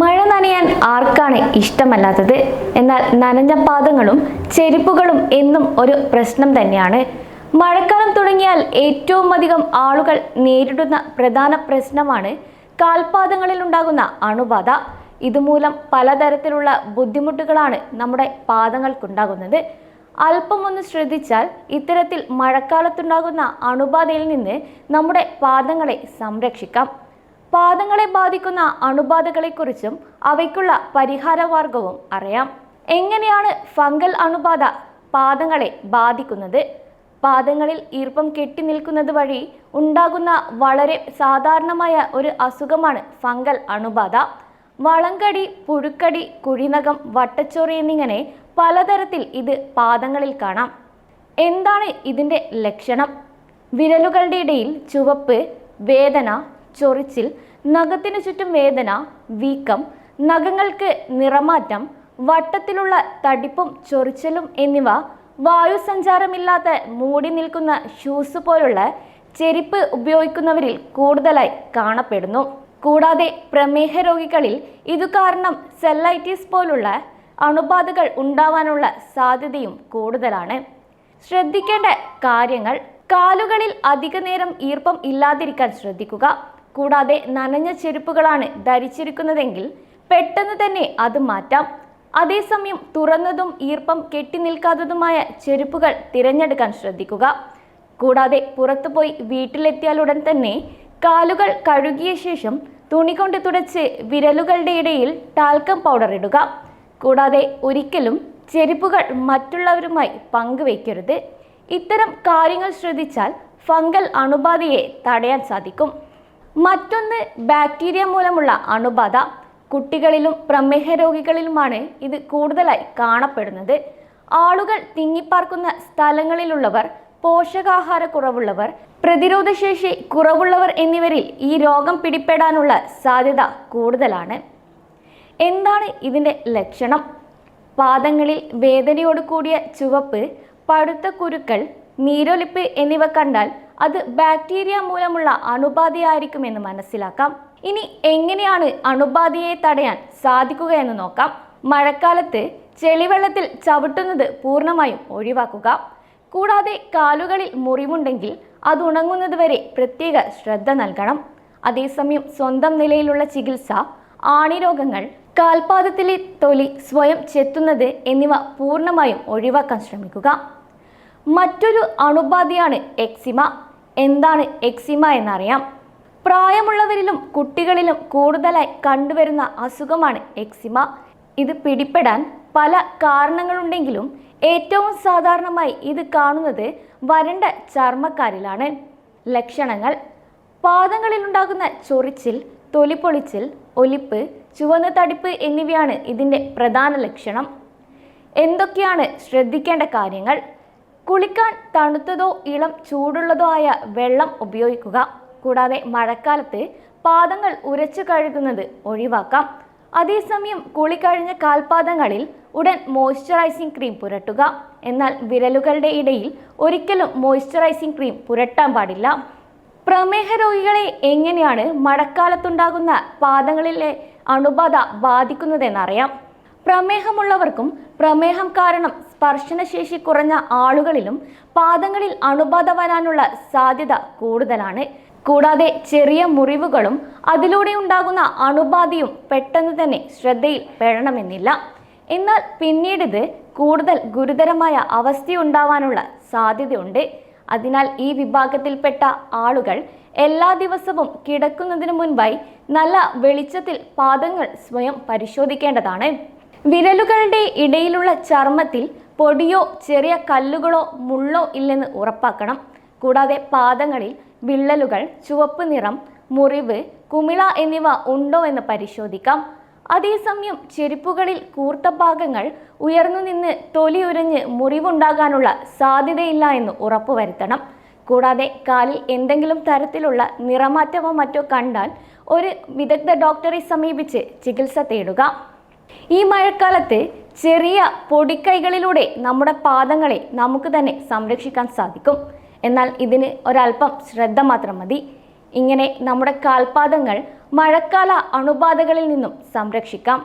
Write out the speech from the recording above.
മഴ നനയാൻ ആർക്കാണ് ഇഷ്ടമല്ലാത്തത്? എന്നാൽ നനഞ്ഞ പാദങ്ങളും ചെരുപ്പുകളും എന്നും ഒരു പ്രശ്നം തന്നെയാണ്. മഴക്കാലം തുടങ്ങിയാൽ ഏറ്റവും അധികം ആളുകൾ നേരിടുന്ന പ്രധാന പ്രശ്നമാണ് കാൽപാദങ്ങളിൽ ഉണ്ടാകുന്ന അണുബാധ. ഇതുമൂലം പലതരത്തിലുള്ള ബുദ്ധിമുട്ടുകളാണ് നമ്മുടെ പാദങ്ങൾക്കുണ്ടാകുന്നത്. അല്പമൊന്ന് ശ്രദ്ധിച്ചാൽ ഇത്തരത്തിൽ മഴക്കാലത്തുണ്ടാകുന്ന അണുബാധയിൽ നിന്ന് നമ്മുടെ പാദങ്ങളെ സംരക്ഷിക്കാം. പാദങ്ങളെ ബാധിക്കുന്ന അണുബാധകളെക്കുറിച്ചും അവയ്ക്കുള്ള പരിഹാരമാർഗവും അറിയാം. എങ്ങനെയാണ് ഫംഗൽ അണുബാധ പാദങ്ങളെ ബാധിക്കുന്നത്? പാദങ്ങളിൽ ഈർപ്പം കെട്ടി നിൽക്കുന്നത് വഴി ഉണ്ടാകുന്ന വളരെ സാധാരണമായ ഒരു അസുഖമാണ് ഫംഗൽ അണുബാധ. വളങ്കടി പുഴുക്കടി കുഴിനകം വട്ടച്ചോറി എന്നിങ്ങനെ പലതരത്തിൽ ഇത് പാദങ്ങളിൽ കാണാം. എന്താണ് ഇതിന്റെ ലക്ഷണം? വിരലുകളുടെ ഇടയിൽ ചുവപ്പ് വേദന ചൊറിച്ചിൽ നഖത്തിനു ചുറ്റും വേദന വീക്കം നഖങ്ങൾക്ക് നിറമാറ്റം വട്ടത്തിലുള്ള തടിപ്പും ചൊറിച്ചലും എന്നിവ വായുസഞ്ചാരമില്ലാത്ത മൂടി നിൽക്കുന്ന ഷൂസ് പോലുള്ള ചെരിപ്പ് ഉപയോഗിക്കുന്നവരിൽ കൂടുതലായി കാണപ്പെടുന്നു. കൂടാതെ പ്രമേഹ രോഗികളിൽ ഇതു കാരണം സെല്ലൈറ്റിസ് പോലുള്ള അണുബാധകൾ ഉണ്ടാവാനുള്ള സാധ്യതയും കൂടുതലാണ്. ശ്രദ്ധിക്കേണ്ട കാര്യങ്ങൾ കാലുകളിൽ അധിക നേരം ഈർപ്പം ഇല്ലാതിരിക്കാൻ ശ്രദ്ധിക്കുക. കൂടാതെ നനഞ്ഞ ചെരുപ്പുകളാണ് ധരിച്ചിരിക്കുന്നതെങ്കിൽ പെട്ടെന്ന് തന്നെ അത് മാറ്റാം. അതേസമയം തുറന്നതും ഈർപ്പം കെട്ടി നിൽക്കാത്തതുമായ ചെരുപ്പുകൾ തിരഞ്ഞെടുക്കാൻ ശ്രദ്ധിക്കുക. കൂടാതെ പുറത്തുപോയി വീട്ടിലെത്തിയാലുടൻ തന്നെ കാലുകൾ കഴുകിയ ശേഷം തുണി കൊണ്ട് തുടച്ച് വിരലുകളുടെ ഇടയിൽ ടാൽക്കം പൗഡർ ഇടുക. കൂടാതെ ഒരിക്കലും ചെരുപ്പുകൾ മറ്റുള്ളവരുമായി പങ്കുവയ്ക്കരുത്. ഇത്തരം കാര്യങ്ങൾ ശ്രദ്ധിച്ചാൽ ഫംഗൽ അണുബാധയെ തടയാൻ സാധിക്കും. മറ്റൊന്ന് ബാക്ടീരിയ മൂലമുള്ള അണുബാധ. കുട്ടികളിലും പ്രമേഹ രോഗികളിലുമാണ് ഇത് കൂടുതലായി കാണപ്പെടുന്നത്. ആളുകൾ തിങ്ങിപ്പാർക്കുന്ന സ്ഥലങ്ങളിലുള്ളവർ പോഷകാഹാരക്കുറവുള്ളവർ പ്രതിരോധശേഷി കുറവുള്ളവർ എന്നിവരിൽ ഈ രോഗം പിടിപ്പെടാനുള്ള സാധ്യത കൂടുതലാണ്. എന്താണ് ഇതിന്റെ ലക്ഷണം? പാദങ്ങളിൽ വേദനയോട് കൂടിയ ചുവപ്പ് പഴുത്ത കുരുക്കൾ നീരൊലിപ്പ് എന്നിവ കണ്ടാൽ അത് ബാക്ടീരിയ മൂലമുള്ള അണുബാധയായിരിക്കും എന്ന് മനസ്സിലാക്കാം. ഇനി എങ്ങനെയാണ് അണുബാധയെ തടയാൻ സാധിക്കുക എന്ന് നോക്കാം. മഴക്കാലത്ത് ചെളിവെള്ളത്തിൽ ചവിട്ടുന്നത് പൂർണമായും ഒഴിവാക്കുക. കൂടാതെ കാലുകളിൽ മുറിവുണ്ടെങ്കിൽ അത് ഉണങ്ങുന്നത് വരെ പ്രത്യേക ശ്രദ്ധ നൽകണം. അതേസമയം സ്വന്തം നിലയിലുള്ള ചികിത്സ ആണിരോഗങ്ങൾ കാൽപാദത്തിലെ തൊലി സ്വയം ചെത്തുന്നത് എന്നിവ പൂർണമായും ഒഴിവാക്കാൻ ശ്രമിക്കുക. മറ്റൊരു അണുബാധയാണ് എക്സിമ. എന്താണ് എക്സിമ എന്നറിയാം. പ്രായമുള്ളവരിലും കുട്ടികളിലും കൂടുതലായി കണ്ടുവരുന്ന അസുഖമാണ് എക്സിമ. ഇത് പിടിപ്പെടാൻ പല കാരണങ്ങളുണ്ടെങ്കിലും ഏറ്റവും സാധാരണമായി ഇത് കാണുന്നത് വരണ്ട ചർമ്മക്കാരിലാണ്. ലക്ഷണങ്ങൾ. പാദങ്ങളിലുണ്ടാകുന്ന ചൊറിച്ചിൽ തൊലിപ്പൊളിച്ചിൽ ഒലിപ്പ് ചുവന്ന തടിപ്പ് എന്നിവയാണ് ഇതിന്റെ പ്രധാന ലക്ഷണം. എന്തൊക്കെയാണ് ശ്രദ്ധിക്കേണ്ട കാര്യങ്ങൾ? കുളിക്കാൻ തണുത്തതോ ഇളം ചൂടുള്ളതോ ആയ വെള്ളം ഉപയോഗിക്കുക. കൂടാതെ മഴക്കാലത്ത് പാദങ്ങൾ ഉരച്ചു കഴുകുന്നത് ഒഴിവാക്കാം. അതേസമയം കുളി കഴിഞ്ഞ കാൽപാദങ്ങളിൽ ഉടൻ മോയ്സ്ചറൈസിംഗ് ക്രീം പുരട്ടുക. എന്നാൽ വിരലുകളുടെ ഇടയിൽ ഒരിക്കലും മോയ്സ്ചറൈസിംഗ് ക്രീം പുരട്ടാൻ പാടില്ല. പ്രമേഹ രോഗികളെ എങ്ങനെയാണ് മഴക്കാലത്തുണ്ടാകുന്ന പാദങ്ങളിലെ അണുബാധ ബാധിക്കുന്നതെന്നറിയാം പ്രമേഹമുള്ളവർക്കും പ്രമേഹം കാരണം സ്പർശനശേഷി കുറഞ്ഞ ആളുകളിലും പാദങ്ങളിൽ അണുബാധ വരാനുള്ള സാധ്യത കൂടുതലാണ്. കൂടാതെ ചെറിയ മുറിവുകളും അതിലൂടെ ഉണ്ടാകുന്ന അണുബാധയും പെട്ടെന്ന് തന്നെ ശ്രദ്ധയിൽ പെടണമെന്നില്ല. എന്നാൽ പിന്നീട് ഇത് കൂടുതൽ ഗുരുതരമായ അവസ്ഥയുണ്ടാവാനുള്ള സാധ്യതയുണ്ട്. അതിനാൽ ഈ വിഭാഗത്തിൽപ്പെട്ട ആളുകൾ എല്ലാ ദിവസവും കിടക്കുന്നതിന് മുൻപായി നല്ല വെളിച്ചത്തിൽ പാദങ്ങൾ സ്വയം പരിശോധിക്കേണ്ടതാണ്. വിരലുകളുടെ ഇടയിലുള്ള ചർമ്മത്തിൽ പൊടിയോ ചെറിയ കല്ലുകളോ മുള്ളോ ഇല്ലെന്ന് ഉറപ്പാക്കണം. കൂടാതെ പാദങ്ങളിൽ വിള്ളലുകൾ ചുവപ്പ് നിറം മുറിവ് കുമിള എന്നിവ ഉണ്ടോ എന്ന് പരിശോധിക്കാം. അതേസമയം ചെരുപ്പുകളിൽ കൂർത്ത ഭാഗങ്ങൾ ഉയർന്നു നിന്ന് തൊലി ഉരഞ്ഞ് മുറിവുണ്ടാകാനുള്ള സാധ്യതയില്ല എന്ന് ഉറപ്പുവരുത്തണം. കൂടാതെ കാലിൽ എന്തെങ്കിലും തരത്തിലുള്ള നിറമാറ്റമോ മറ്റോ കണ്ടാൽ ഒരു വിദഗ്ധ ഡോക്ടറെ സമീപിച്ച് ചികിത്സ തേടുക. ഈ മഴക്കാലത്ത് ചെറിയ പൊടിക്കൈകളിലൂടെ നമ്മുടെ പാദങ്ങളെ നമുക്ക് തന്നെ സംരക്ഷിക്കാൻ സാധിക്കും. എന്നാൽ ഇതിന് ഒരല്പം ശ്രദ്ധ മാത്രം മതി. ഇങ്ങനെ നമ്മുടെ കാൽപാദങ്ങൾ മഴക്കാല അണുബാധകളിൽ നിന്നും സംരക്ഷിക്കാം.